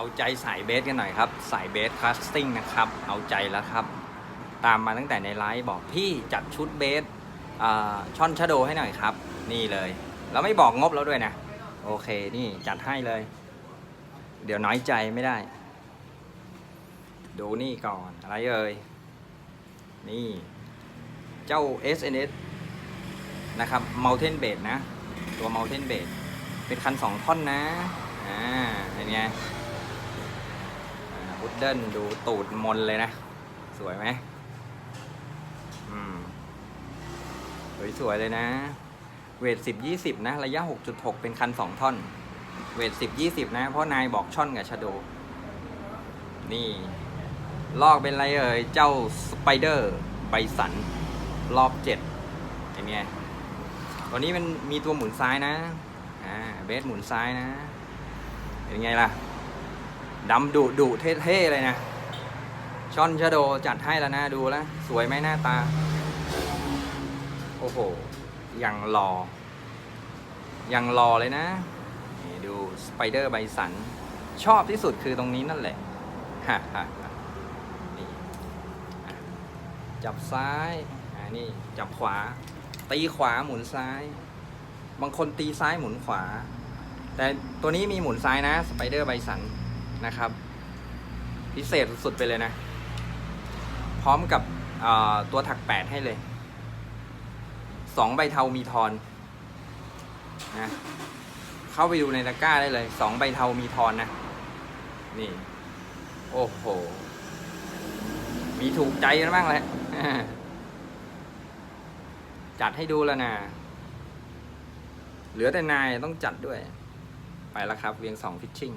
เอาใจสายเบสกันหน่อยครับ สายเบสคลาสติ้งนะครับ เอาใจแล้วครับ ตามมาตั้งแต่ในไลฟ์บอกพี่จัดชุดเบสช่อนชะโดให้หน่อยครับ นี่เลย แล้วไม่บอกงบแล้วด้วยนะ โอเคนี่จัดให้เลย เดี๋ยวน้อยใจไม่ได้ ดูนี่ก่อนอะไรเอ่ย นี่ เจ้า SNS นะครับ Mountain b a s นะ ตัว Mountain b a s เป็นคันสองท่อนนะ อ่าเห็นไง พุดเดิลดูตูดมนเลยนะ สวยไหมอืม สวยๆเลยนะ เวทสิบยี่สิบนะ ระยะหกจุดหกเป็นคันสองท่อน เวทสิบยี่สิบนะ เพราะนายบอกช่อนกับชาโด นี่ ลอกเป็นไรเอ่ย เจ้าสไปเดอร์ไบสัน รอบเจ็ดเห็นไงตัวนี้มันมีตัวหมุนซ้ายนะ อ่า เบสหมุนซ้ายนะ เป็นไงล่ะ ดำดุดุเท่ๆเลยนะช่อนชาโดจัดให้แล้วนะดูแล้วสวยไหมหน้าตา โอ้โหยังรอ ยังรอเลยนะนี่ดูสไปเดอร์ไบสัน ชอบที่สุดคือตรงนี้นั่นแหละฮ่าฮ่าฮ่านี่อะจับซ้ายอ่านี่จับขวา ตีขวาหมุนซ้าย บางคนตีซ้ายหมุนขวา แต่ตัวนี้มีหมุนซ้ายนะสไปเดอร์ไบสัน นะครับ พิเศษสุดๆไปเลยนะ พร้อมกับตัวถักแปดให้เลยสองใบเทามีทอนนะเข้าไปดูในตะกร้าได้เลยสองใบเทามีทอนนะ นี่ โอ้โห มีถูกใจกันบ้างแหละจัดให้ดูแล้วนะเหลือแต่นายต้องจัดด้วย ไปแล้วครับเวียงสองฟิชชิ่ง